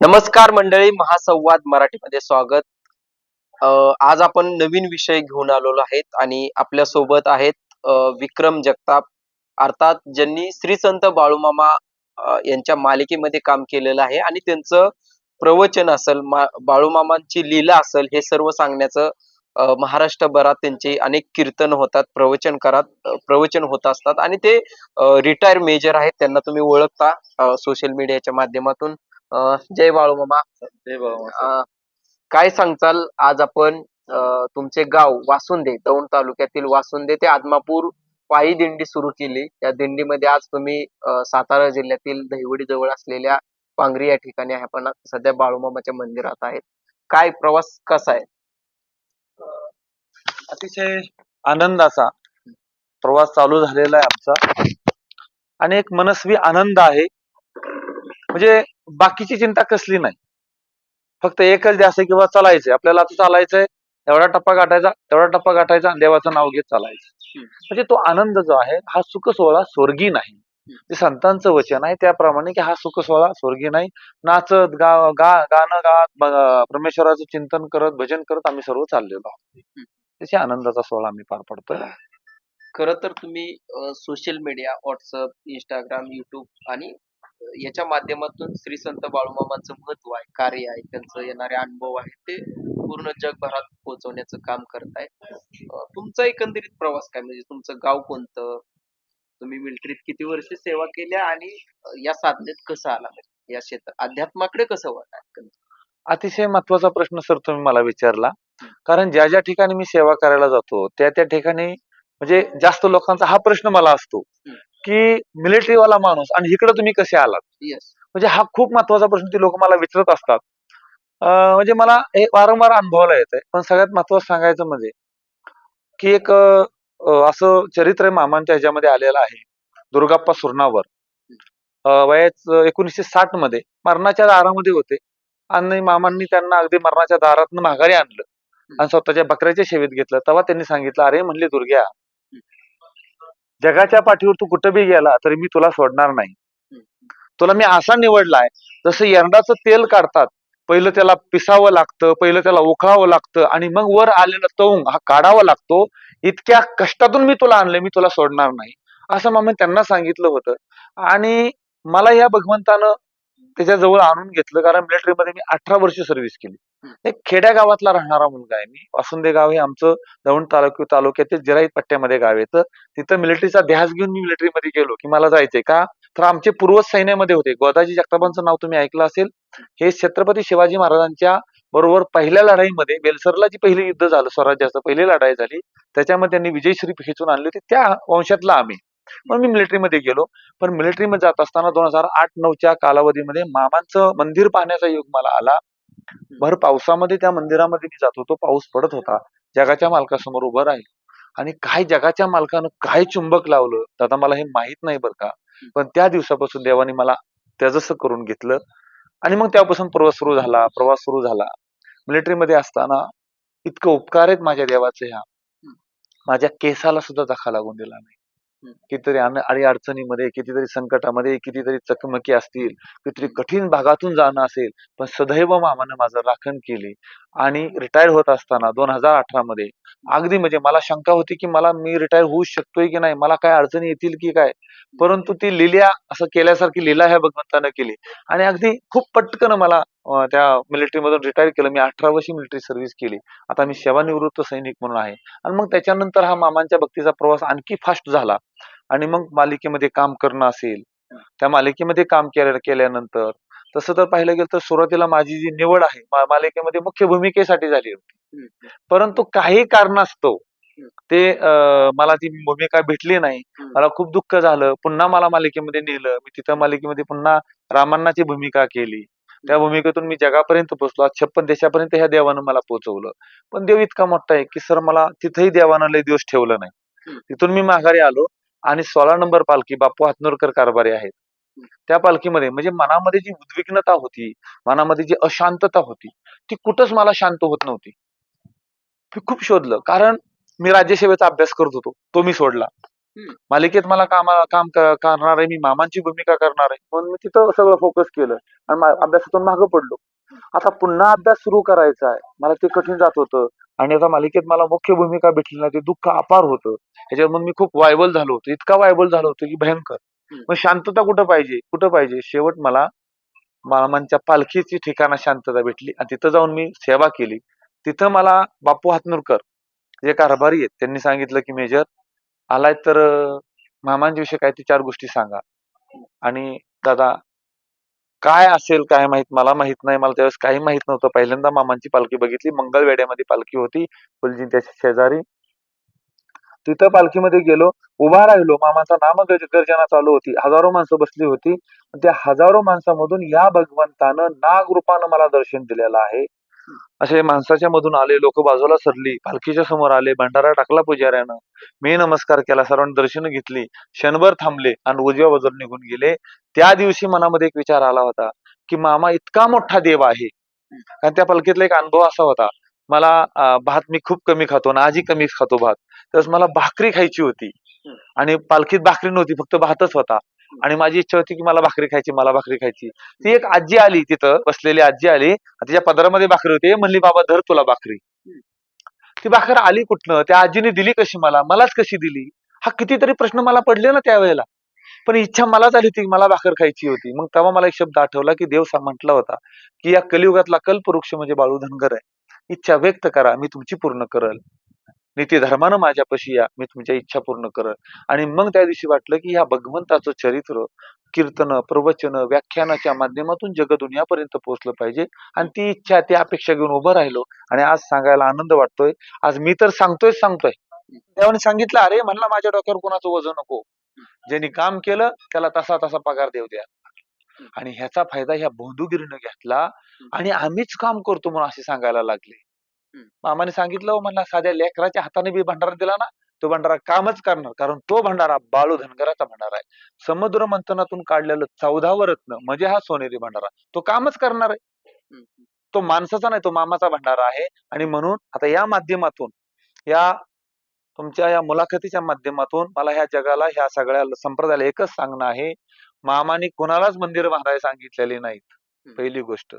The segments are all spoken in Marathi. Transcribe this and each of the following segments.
नमस्कार मंडळी महासंवाद मराठीमध्ये स्वागत. आज आपण नवीन विषय घेऊन आलेलो आहेत आणि आपल्यासोबत आहेत विक्रम जगताप. अर्थात ज्यांनी श्री संत बाळूमामा यांच्या मालिकेमध्ये काम केलेलं आहे आणि त्यांचं प्रवचन असेल मा- बाळूमामांची लीला असेल हे सर्व सांगण्याचं महाराष्ट्रभरात त्यांचे अनेक कीर्तन होतात प्रवचन करात प्रवचन होत असतात. आणि ते रिटायर मेजर आहेत त्यांना तुम्ही ओळखता सोशल मीडियाच्या माध्यमातून. अ, जय बाळूमामा जय बाबा अ, काय सांगचाल आज आपण अ, तुमचे गाव वासुंदे दौंड तालुक्यातील वासुंदे ते आदमापूर पायी दिंडी सुरू केली. या दिंडीमध्ये आज तुम्ही अ, सातारा जिल्ह्यातील दहिवडी जवळ असलेल्या पांगरी या ठिकाणी आहे. आपण सध्या बाळूमामाच्या मंदिरात आहेत. काय प्रवास कसा आहे? अतिशय आनंदाचा प्रवास चालू झालेला आहे आमचा. आणि एक मनस्वी आनंद आहे. म्हणजे बाकीची चिंता कसली नाही. फक्त एकच आहे किंवा चालायचंय. आपल्याला आता चालायचंय एवढा टप्पा गाठायचा तेवढा टप्पा गाठायचा देवाचं नाव घेत चालायचं. म्हणजे तो आनंद जो आहे हा सुख सोहळा स्वर्गी नाही. ते संतांचं वचन आहे त्याप्रमाणे की हा सुख सोहळा स्वर्गी नाही. नाचत गा गा गाणं गात परमेश्वराचं चिंतन करत भजन करत आम्ही सर्व चाललेलो आहोत. त्याची आनंदाचा सोहळा आम्ही पार पडतोय. खरं तर तुम्ही social media WhatsApp Instagram YouTube आणि याच्या माध्यमातून श्री संत बाळूमामांचं महत्त्व आहे कार्य आहे त्यांचं येणारे अनुभव आहेत ते पूर्ण जगभरात पोहोचवण्याचं काम करताय तुमचा एकंदरीत प्रवास काय? म्हणजे तुमचं गाव कोणतं? तुम्ही मिलिटरीत किती वर्ष सेवा केल्या आणि या साधनेत कसं आला? म्हणजे या क्षेत्रात अध्यात्माकडे कसं वळला अतिशय महत्त्वाचा प्रश्न सर तुम्ही मला विचारला. कारण ज्या ज्या ठिकाणी मी सेवा करायला जातो त्या त्या ठिकाणी म्हणजे जास्त लोकांचा हा प्रश्न मला असतो. की military वाला माणूस आणि इकडे तुम्ही कसे आलात? म्हणजे हा खूप महत्त्वाचा प्रश्न ती लोक मला विचारत असतात. म्हणजे मला हे वारंवार अनुभवाला येत आहे पण सगळ्यात महत्वाचं सांगायचं म्हणजे की एक असं चरित्र मामांच्या ह्याच्यामध्ये आलेलं आहे दुर्गाप्पा सुरणावर वयाच एकोणीसशे साठमध्ये मरणाच्या दारामध्ये होते आणि मामांनी त्यांना अगदी मरणाच्या दारातनं माघारी आणलं आणि स्वतःच्या बकऱ्याच्या सेवेत घेतलं. तेव्हा त्यांनी सांगितलं अरे म्हणले दुर्ग्या जगाच्या पाठीवर तू कुठं बी गेला तरी मी तुला सोडणार नाही. तुला मी असा निवडलाय जसं यंदाचं तेल काढतात पहिलं त्याला पिसावं लागतं पहिलं त्याला उखळावं लागतं आणि मग वर आलेला तवंग हा काढावा लागतो इतक्या कष्टातून मी तुला आणलंय मी तुला सोडणार नाही. असं मग त्यांना सांगितलं होतं. आणि मला या भगवंतानं त्याच्याजवळ आणून घेतलं कारण मिलिटरीमध्ये मध्ये मी अठरा वर्ष सर्व्हिस केली. एक खेड्या गावातला राहणारा मुलगा आहे मी. वासुंदे गाव हे आमचं दौंड तालुक्या तालुक्यातील जिराईत पट्ट्यामध्ये गाव येतं तिथं मिलिटरीचा ध्यास घेऊन मी मिलिटरीमध्ये गेलो की मला जायचंय का? तर आमचे पूर्वज सैन्यामध्ये होते. गोदाजी जगतापांचं नाव तुम्ही ऐकलं असेल. हे छत्रपती शिवाजी महाराजांच्या बरोबर पहिल्या लढाईमध्ये बेलसरला जी पहिली युद्ध झालं स्वराज्याचं पहिली लढाई झाली त्याच्यामध्ये त्यांनी विजयश्री खेचून आणली होती. त्या वंशातला आम्ही. मग मी मिलिटरीमध्ये गेलो. पण मिलिटरीमध्ये मध्ये जात असताना दोन हजार आठ नऊच्या कालावधीमध्ये मामांचं मंदिर पाहण्याचा योग मला आला. भर पावसामध्ये त्या मंदिरामध्ये मी जात होतो. पाऊस पडत होता. जगाच्या मालकासमोर उभं राहिलो आणि काय जगाच्या मालकानं काय चुंबक लावलं? तर आता मला हे माहीत नाही बरं का. पण त्या दिवसापासून देवाने मला त्याजसं करून घेतलं. आणि मग त्यापासून प्रवास सुरू झाला. प्रवास सुरू झाला. military मध्ये असताना इतकं उपकार आहेत माझ्या देवाचे ह्या. माझ्या केसाला सुद्धा धक्का लागून दिला नाही. कितीतरी अन- अडी अडचणीमध्ये कितीतरी संकटामध्ये कितीतरी चकमकी असतील कितीतरी कठीण भागातून जाणं असेल पण सदैव मामानं माझं राखण केली आणि रिटायर होत असताना दोन हजार अठरा मध्ये अगदी म्हणजे मला शंका होती की मला मी रिटायर होऊ शकतोय की नाही? मला काय अडचणी येतील की काय? परंतु ती लिल्या असं केल्यासारखी लिला ह्या भगवंतानं केली. आणि अगदी खूप पटकन मला त्या मिलिटरीमधून रिटायर केलं. मी अठरा वर्षी मिलिटरी सर्व्हिस केली. आता मी सेवानिवृत्त सैनिक म्हणून आहे. आणि मग त्याच्यानंतर हा मामांच्या भक्तीचा प्रवास आणखी फास्ट झाला. आणि मग मालिकेमध्ये काम करणं असेल त्या मालिकेमध्ये काम केल्या केल्यानंतर तसं तर पाहिलं गेलं तर सुरुवातीला माझी जी निवड आहे मा- मालिकेमध्ये मुख्य भूमिकेसाठी झाली होती. परंतु काही कारणास्तव ते अं, मला ती भूमिका भेटली नाही. मला खूप दुःख झालं. पुन्हा मला मालिकेमध्ये नेलं. मी तिथं मालिकेमध्ये पुन्हा रामांनाची भूमिका केली. त्या भूमिकेतून मी जगापर्यंत पोहोचलो. आज छप्पन देशापर्यंत ह्या देवानं मला पोहोचवलं. पण देव इतका मोठा आहे की सर मला तिथेही देवानं लय दिवस ठेवलं नाही. तिथून मी माघारी आलो. आणि सोळा नंबर पालखी बापू हातनूरकर कारभारी आहेत. त्या पालखीमध्ये म्हणजे मनामध्ये जी उद्विग्नता होती मनामध्ये जी अशांतता होती ती कुठंच मला शांत होत नव्हती. मी खूप शोधलं कारण मी राज्यसेवेचा अभ्यास करत होतो तो मी सोडला. मालिकेत मला कामा काम करणार आहे मी मामांची भूमिका करणार आहे म्हणून मी तिथं सगळं फोकस केलं आणि अभ्यासातून मागं पडलो. आता पुन्हा अभ्यास सुरू करायचा आहे मला ते कठीण जात होतं. आणि आता मालिकेत मला मुख्य भूमिका भेटली नाही ते दुःख अपार होतं. ह्याच्यावर मी खूप वायबल झालो होतो. इतका वायबल झालो होतो की भयंकर. मग शांतता कुठं पाहिजे? कुठं पाहिजे? शेवट मला मामांच्या पालखीची ठिकाणा शांतता भेटली आणि तिथं जाऊन मी सेवा केली. तिथं मला बापू हातनुरकर जे कारभारी आहेत त्यांनी सांगितलं की मेजर आलाय तर मामांच्या विषयी काय ते चार गोष्टी सांगा. आणि दादा काय असेल काय माहीत? मला माहीत नाही. मला त्यावेळेस काही माहीत नव्हतं. पहिल्यांदा मामांची पालखी बघितली. मंगळवेड्यामध्ये पालखी होती फुलजींच्या शेजारी. तिथं पालखीमध्ये गेलो उभा राहिलो. मामाचा नाम गर्जना चालू होती. हजारो माणसं बसली होती. त्या हजारो माणसामधून या भगवंतानं नागरूपानं मला दर्शन दिलेलं आहे. असे माणसाच्या मधून आले लोक बाजूला सरली पालखीच्या समोर आले भंडारा टाकला पुजाऱ्यानं. मी नमस्कार केला सर्वांनी दर्शन घेतली क्षणभर थांबले आणि उजव्या बाजूला निघून गेले. त्या दिवशी मनामध्ये एक विचार आला होता की मामा इतका मोठा देव आहे. कारण त्या पालखीतला एक अनुभव असा होता मला भात मी खूप कमी खातो आणि आजही कमी खातो भात. त्यावेळेस मला भाकरी खायची होती. आणि पालखीत भाकरी नव्हती फक्त भातच होता. आणि माझी इच्छा होती की मला भाकरी खायची मला भाकरी खायची. ती एक आजी आली तिथं बसलेली आजी आली तिच्या पदरामध्ये भाकरी होती. म्हणली बाबा धर तुला भाकरी. ती भाकर आली कुठनं? त्या आजीने दिली कशी मला? मलाच कशी दिली? हा कितीतरी प्रश्न मला पडले ना त्यावेळेला. पण इच्छा मलाच आली होती मला भाकर खायची होती. मग तेव्हा मला एक शब्द आठवला की देव म्हटला होता की या कलियुगातला कल्पवृक्ष म्हणजे बाळू धनगर आहे. इच्छा व्यक्त करा मी तुमची पूर्ण करल. नीती धर्मानं माझ्यापाशी या मी तुमच्या इच्छा पूर्ण करल आणि मग त्या दिवशी वाटलं की ह्या भगवंताचं चरित्र कीर्तन प्रवचन व्याख्यानाच्या माध्यमातून जगदुनियापर्यंत पोहोचलं पाहिजे. आणि ती इच्छा ती अपेक्षा घेऊन उभं राहिलो. आणि आज सांगायला आनंद वाटतोय. आज मी तर सांगतोय सांगतोय. देवाने सांगितलं अरे म्हणला माझ्या डोक्यावर कोणाचं वजन नको. ज्यांनी काम केलं त्याला तसा तसा पगार देऊ द्या. आणि ह्याचा फायदा ह्या बोंधुगिरीनं घेतला. आणि आम्हीच काम करतो म्हणून असे सांगायला लागले. मामाने सांगितलं "हो म्हणला साध्या लेकराच्या हाताने बी भंडारा दिला ना तो भंडारा कामच करणार कारण तो भंडारा बाळू धनगराचा भंडारा आहे. समुद्र मंथनातून काढलेलं चौदावं रत्न म्हणजे हा सोनेरी भंडारा तो कामच करणार आहे. तो माणसाचा नाही तो मामाचा भंडारा आहे. आणि म्हणून आता या माध्यमातून या तुमच्या या मुलाखतीच्या माध्यमातून मला ह्या जगाला ह्या सगळ्या संप्रदायाला एकच सांगणं आहे. मामाने कोणालाच मंदिर बांधायला सांगितलेली नाहीत पहिली गोष्ट.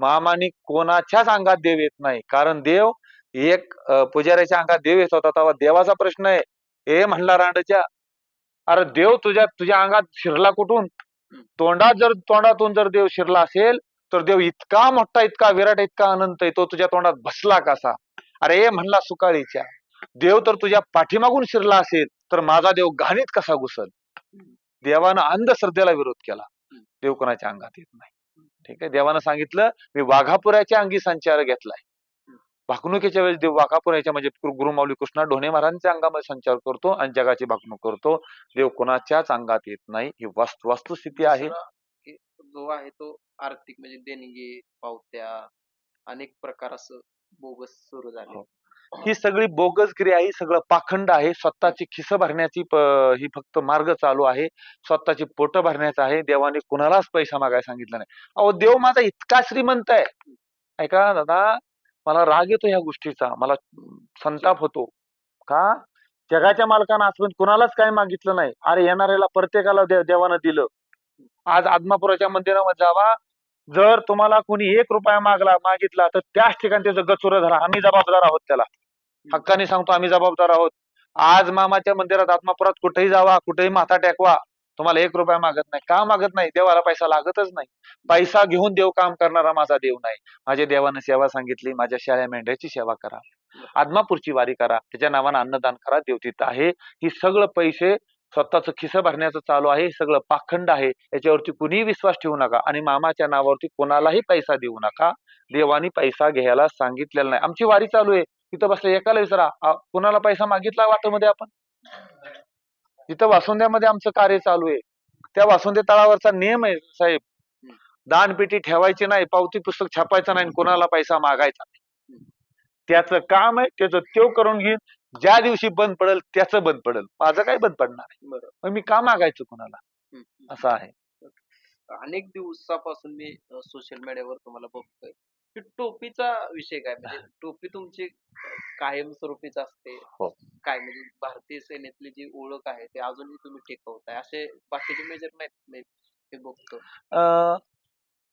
मामाने कोणाच्याच अंगात देव येत नाही. कारण देव एक पुजाऱ्याच्या अंगात देव येत होता. तेव्हा देवाचा प्रश्न आहे. ए म्हणला रांडच्या अरे देव तुझ्या तुझ्या अंगात शिरला कुठून? तोंडात जर तोंडातून जर देव शिरला असेल तर देव इतका मोठा इतका विराट इतका अनंत आहे. तो तुझ्या तोंडात बसला कसा? अरे ए म्हणला सुकाळीच्या देव तर तुझ्या पाठीमागून शिरला असेल तर माझा देव घाणीत कसा घुसल? देवानं अंधश्रद्धेला विरोध केला. देव कोणाच्या अंगात येत नाही. ठीक आहे? देवानं सांगितलं मी वाघापुराच्या अंगी संचार घेतलाय. भाकणुकीच्या वेळेस देव वाघापुराच्या म्हणजे गुरु- गुरुमाऊली कृष्णा ढोणे महाराजांच्या अंगामध्ये संचार करतो आणि जगाची भाकणूक करतो. देव कोणाच्याच अंगात येत नाही. ही वस्तु वस्तुस्थिती आहे. जो आहे तो आर्थिक म्हणजे देणगी पावत्या अनेक प्रकार असं बोगस सुरू झाले. ही सगळी बोगस क्रिया ही सगळं पाखंड आहे. स्वतःची खिस भरण्याची ही फक्त मार्ग चालू आहे. स्वतःची पोट भरण्याचा आहे. देवाने कुणालाच पैसा मागायला सांगितला नाही. अहो देव माझा इतका श्रीमंत आहे. ऐका दादा मला राग येतो ह्या गोष्टीचा. मला संताप होतो. का? जगाच्या मालकानं आजपर्यंत कुणालाच काय मागितलं नाही. अरे येणाऱ्याला प्रत्येकाला दे- देवानं दिलं. आज आदमापुराच्या मंदिरामध्ये जावा. जर तुम्हाला कोणी एक रुपया मागला मागितला तर त्याच ठिकाणी त्याचं गचुर धरा. आम्ही जबाबदार आहोत त्याला. हक्काने सांगतो आम्ही जबाबदार आहोत. आज मामाच्या मंदिरात आत्मापुरात कुठेही जावा कुठेही माथा टेकवा तुम्हाला एक रुपया मागत नाही. का मागत नाही? देवाला पैसा लागतच नाही. पैसा घेऊन देव काम करणारा माझा देव नाही. माझ्या देवानं सेवा सांगितली माझ्या शाळ्या मेंढ्याची सेवा करा. आदमापूरची वारी करा. त्याच्या नावानं अन्नदान करा. देव तिथं आहे. ही सगळं पैसे स्वतःच खिसं भरण्याचं चालू आहे. सगळं पाखंड आहे. याच्यावरती कुणीही विश्वास ठेवू नका आणि मामाच्या नावावरती कोणालाही पैसा देऊ नका. देवानी पैसा घ्यायला सांगितलेला नाही. आमची वारी चालू आहे. तिथं बसले एकाला विचारा कोणाला पैसा मागितला वाटमध्ये आपण? तिथं वासुंद्यामध्ये आमचं कार्य चालू आहे. त्या वासुंदे तळावरचा नियम आहे साहेब. दानपेटी ठेवायची नाही पावती पुस्तक छापायचं नाही कोणाला पैसा मागायचा नाही. त्याचं काम आहे त्याचं त्यो करून घेईन. ज्या दिवशी बंद पडेल त्याचं बंद पडेल. माझं काय बंद पडणार आहे मी का मागायचं कोणाला. असं आहे. अनेक दिवसापासून मी सोशल मीडियावर तुम्हाला बघतोय. की टोपीचा विषय काय? म्हणजे टोपी तुमची कायमस्वरूपीच असते. हो. काय म्हणजे भारतीय सेनेतली जी ओळख आहे ते अजूनही तुम्ही टिकवताय. असे बाकीचे मेजर नाहीत मी हे बघतो. अं,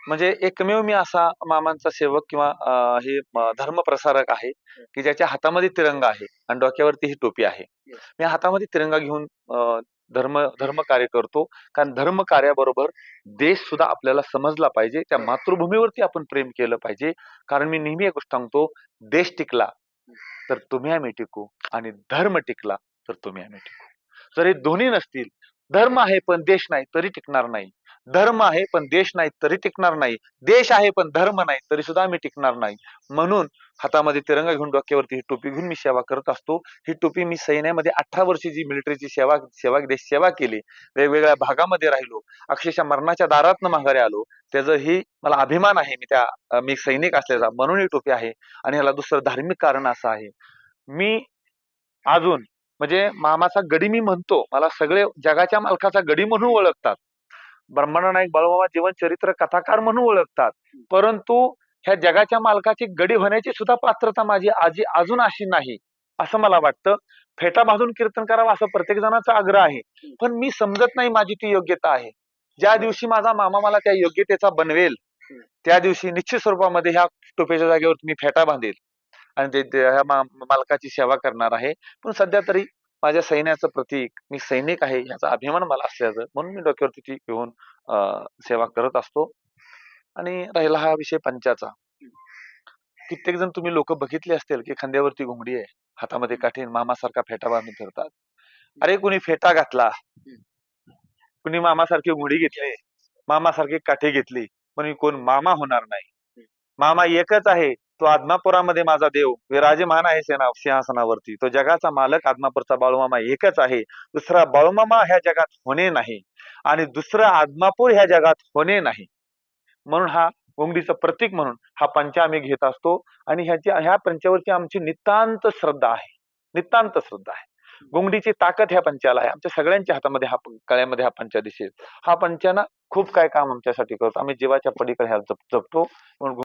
म्हणजे एकमेव मी असा मामांचा सेवक किंवा अं, हे म- धर्मप्रसारक आहे की ज्याच्या हातामध्ये तिरंगा आहे आणि डोक्यावरती ही टोपी आहे. Yes. मी हातामध्ये तिरंगा घेऊन अं, धर्म धर्म कार्य करतो. कारण धर्म कार्याबरोबर देश सुद्धा आपल्याला समजला पाहिजे. त्या मातृभूमीवरती आपण प्रेम केलं पाहिजे. कारण मी नेहमी एक गोष्ट सांगतो देश टिकला तर तुम्ही आम्ही टिकू आणि धर्म टिकला तर तुम्ही आम्ही टिकू. जर हे दोन्ही नसतील धर्म आहे पण देश नाही तरी टिकणार नाही. धर्म आहे पण देश नाही तरी टिकणार नाही. देश आहे पण धर्म नाही तरी सुद्धा आम्ही टिकणार नाही. म्हणून हातामध्ये तिरंगा घेऊन डोक्यावरती ही टोपी घेऊन मी सेवा करत असतो. ही टोपी मी सैन्यामध्ये अठरा वर्षी जी मिलिटरीची सेवा सेवा देश सेवा केली वेगवेगळ्या भागामध्ये राहिलो अक्षरशः मरणाच्या दारातनं माघारी आलो. त्याचं ही मला अभिमान आहे मी त्या मी सैनिक असल्याचा म्हणून ही टोपी आहे आणि ह्याला दुसरं धार्मिक कारण असं आहे. मी अजून म्हणजे मामाचा गडी मी म्हणतो मला सगळे जगाच्या मालकाचा गडी म्हणून ओळखतात. ब्रह्मांड नाईक बाळूमामा जीवन चरित्र कथाकार म्हणून ओळखतात. परंतु ह्या जगाच्या मालकाची गडी होण्याची सुद्धा पात्रता माझी आजी अजून अशी नाही असं मला वाटतं. फेटा बांधून कीर्तन करावं असं प्रत्येक जणाचा आग्रह आहे. पण मी समजत नाही माझी ती योग्यता आहे. ज्या दिवशी माझा मामा मला त्या योग्यतेचा बनवेल त्या दिवशी निश्चित स्वरूपामध्ये ह्या टोपेच्या जागेवर मी फेटा बांधेल आणि ते ह्या मालकाची सेवा करणार आहे. पण सध्या तरी माझ्या सैन्याचं प्रतीक मी सैनिक आहे ह्याचा अभिमान मला असल्याचं म्हणून मी डोक्यावरती ती घेऊन सेवा करत असतो. आणि राहिला हा विषय पंचाचा. कित्येक जण तुम्ही लोक बघितले असतील की खांद्यावरती घोंगडी आहे हातामध्ये काठीण मामासारखा फेटा बांधून फिरतात अरे कुणी फेटा घातला. कुणी मामासारखी घोडी घेतली मामासारखी काठी घेतली पण कोण मामा होणार नाही. मामा एकच आहे तो आदमापुरामध्ये माझा देव. विराजमान आहे सेना सिंहासनावरती. तो जगाचा मालक आदमापूरचा बाळूमामा एकच आहे. दुसरा बाळूमामा ह्या जगात होणे नाही आणि दुसरं आदमापूर ह्या जगात होणे नाही. म्हणून हा गोंगडीचं प्रतीक म्हणून हा पंचा आम्ही घेत असतो. आणि ह्याची ह्या पंचावरची आमची नितांत श्रद्धा आहे. नितांत श्रद्धा आहे. गोंगडीची ताकद ह्या पंचाला आहे. आमच्या सगळ्यांच्या हातामध्ये हा कळ्यामध्ये हा पंचा दिसेल हा पंचाना खूप काय काम आमच्यासाठी करतो. आम्ही जीवाच्या पलीकडे ह्या जप जपतो म्हणून